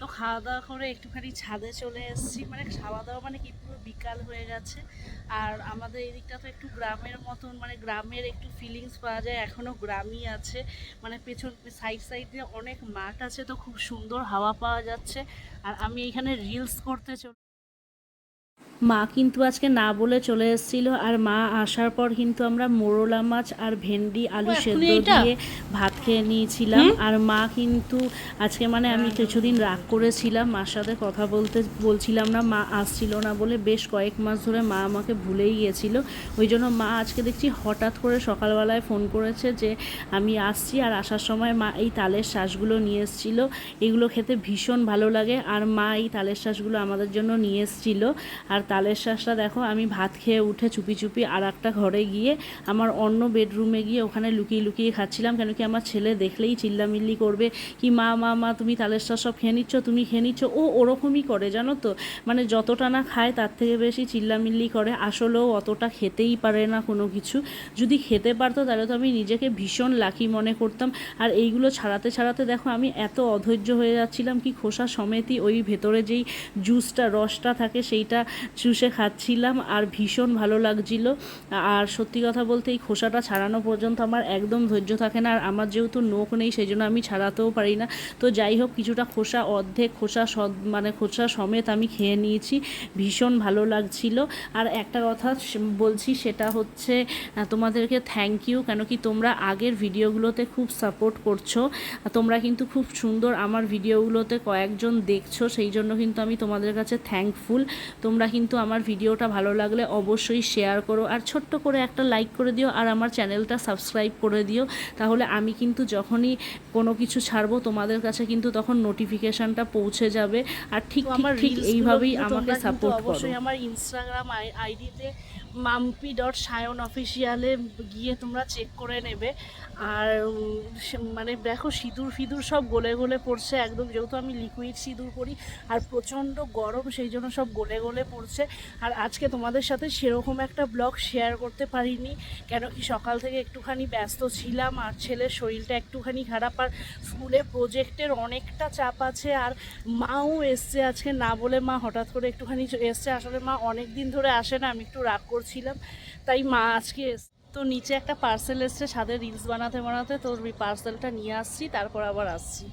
তো খাওয়া দাওয়া করে একটুখানি ছাদে চলে এসেছি। মানে খাওয়া দাওয়া মানে কি পুরো বিকাল হয়ে গেছে। আর আমাদের এদিকটা তো একটু গ্রামের মতন মানে গ্রামের একটু ফিলিংস পাওয়া যায়। এখনও গ্রামই আছে। মানে পেছন সাইড সাইডে অনেক মাঠ আছে তো খুব সুন্দর হাওয়া পাওয়া যাচ্ছে। আর আমি এখানে রিলস করতে চল মা কিন্তু আজকে না বলে চলে এসেছিল। আর মা আসার পর কিন্তু আমরা মোরলা মাছ আর ভেন্ডি আলু সেদ্ধ দিয়ে ভাত খেয়ে নিয়েছিলাম। আর মা কিন্তু আজকে মানে আমি কিছুদিন রাগ করেছিলাম মার সাথে কথা বলতে বলছিলাম না মা আসছিল না বলে বেশ কয়েক মাস ধরে মা আমাকে ভুলেই গিয়েছিল। ওই জন্য মা আজকে দেখছি হঠাৎ করে সকালবেলায় ফোন করেছে যে আমি আসছি আর আসার সময় মা এই তালের শ্বাসগুলো নিয়ে এসেছিল। এগুলো খেতে ভীষণ ভালো লাগে আর মা এই তালের শ্বাসগুলো আমাদের জন্য নিয়ে এসেছিল। আর তালের শ্বাসটা দেখো আমি ভাত খেয়ে উঠে চুপি চুপি আর একটা ঘরে গিয়ে আমার অন্য বেডরুমে গিয়ে ওখানে লুকিয়ে লুকিয়ে খাচ্ছিলাম কেন কি আমার ছেলে দেখলেই চিল্লামিল্লি করবে কি, মা মা মা, তুমি তালের সব খেয়ে নিচ্ছ, তুমি খেয়ে নিচ্ছ। ও ওরকমই করে, জানো তো? মানে যতটা না খায় তার থেকে বেশি চিল্লামিল্লি করে। আসলেও অতটা খেতেই পারে না কোনো কিছু। যদি খেতে পারতো তাহলে তো আমি নিজেকে ভীষণ লাকি মনে করতাম। আর এইগুলো ছাড়াতে ছাড়াতে দেখো আমি এত অধৈর্য হয়ে যাচ্ছিলাম কি, খোসা সমেতই ওই ভেতরে যেই জুসটা, রসটা থাকে সেইটা চুষে খাচ্ছিলাম আর ভীষণ ভালো লাগছিল। আর সত্যি কথা বলতে এই খোসাটা ছাড়ানো পর্যন্ত আমার একদম ধৈর্য থাকে না। আর আমার যেহেতু নোখ নেই সেই জন্য আমি ছাড়াতেও পারি না। তো যাই হোক, কিছুটা খোসা অর্ধেক, খোসা সদ মানে খোসা সমেত আমি খেয়ে নিয়েছি। ভীষণ ভালো লাগছিল। আর একটা কথা বলছি, সেটা হচ্ছে তোমাদেরকে থ্যাংক ইউ কেন কি তোমরা আগের ভিডিওগুলোতে খুব সাপোর্ট করছ। তোমরা কিন্তু খুব সুন্দর আমার ভিডিওগুলোতে কয়েকজন দেখছ, সেই জন্য কিন্তু আমি তোমাদের কাছে থ্যাঙ্কফুল তোমরা কিন্তু আমার ভিডিওটা ভালো লাগলে অবশ্যই শেয়ার করো। আর ছোট্ট করে একটা লাইক করে দিও, আর আমার চ্যানেলটা সাবস্ক্রাইব করে দিও। তাহলে আমি কিন্তু যখনই কোনো কিছু ছাড়বো তোমাদের কাছে কিন্তু তখন নোটিফিকেশনটা পৌঁছে যাবে। আর ঠিক আমার ঠিক এইভাবেই আমাকে সাপোর্ট করো। অবশ্যই আমার ইনস্টাগ্রাম আইডিতে মাম্পি ডট সায়ন অফিসিয়ালে গিয়ে তোমরা চেক করে নেবে। আর মানে দেখো সিঁদুর ফিদুর সব গলে গলে পড়ছে একদম, যেহেতু আমি লিকুইড সিঁদুর পরি, আর প্রচণ্ড গরম সেই জন্য সব গলে গলে পড়ছে। আর আজকে তোমাদের সাথে সেরকম একটা ব্লগ শেয়ার করতে পারিনি, কেন কি সকাল থেকে একটুখানি ব্যস্ত ছিলাম, আর ছেলের শরীরটা একটুখানি খারাপ, আর স্কুলে প্রজেক্টের অনেকটা চাপ আছে, আর মাও এসছে আজকে, না বলে মা হঠাৎ করে একটুখানি এসছে। আসলে মা অনেক দিন ধরে আসে না, আমি একটু রাগ করছিলাম, তাই মা আজকে তো নিচে একটা পার্সেল এসছে ছাদে রিলস বানাতে বানাতে তোর ওই পার্সেলটা নিয়ে আসছি, তারপর আবার আসছি।